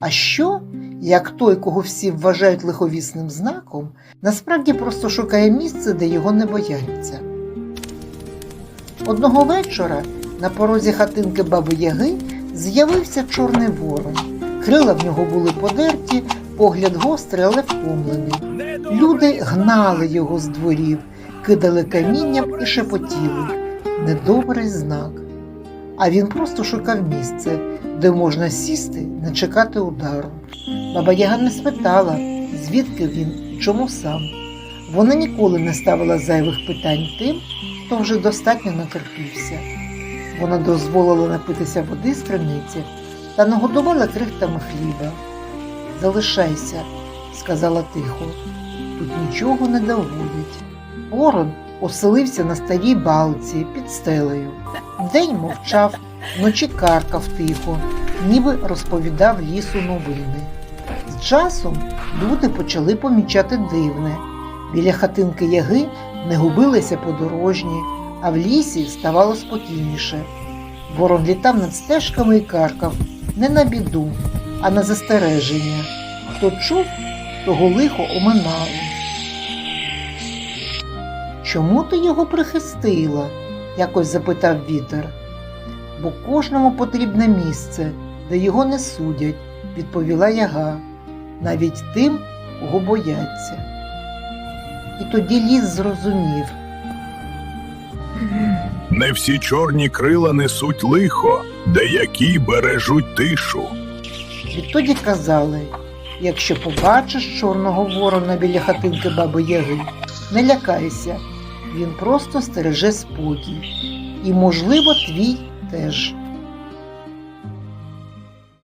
А що, як той, кого всі вважають лиховісним знаком, насправді просто шукає місце, де його не бояться? Одного вечора на порозі хатинки баби Яги з'явився чорний ворон. Крила в нього були подерті, погляд гострий, але втомлений. Люди гнали його з дворів, кидали камінням і шепотіли. Недобрий знак. А він просто шукав місце, де можна сісти, не чекати удару. Баба Яга не спитала, звідки він і чому сам. Вона ніколи не ставила зайвих питань тим, хто вже достатньо натерпівся. Вона дозволила напитися води з криниці та нагодувала крихтами хліба. Залишайся, сказала тихо, тут нічого не доводять. Ворон оселився на старій балці під стелею. День мовчав, вночі каркав тихо, ніби розповідав лісу новини. З часом люди почали помічати дивне. Біля хатинки яги не губилися подорожні, а в лісі ставало спокійніше. Ворон літав над стежками і каркав не на біду, а на застереження. Хто чув, того лихо оминало. Чому ти його прихистила? якось запитав вітер. Бо кожному потрібне місце, де його не судять, відповіла яга, навіть тим, кого бояться. І тоді ліс зрозумів, Не всі чорні крила несуть лихо, деякі бережуть тишу. Відтоді казали, якщо побачиш чорного ворона біля хатинки баби Яги, не лякайся, він просто стереже спокій. І, можливо, твій теж.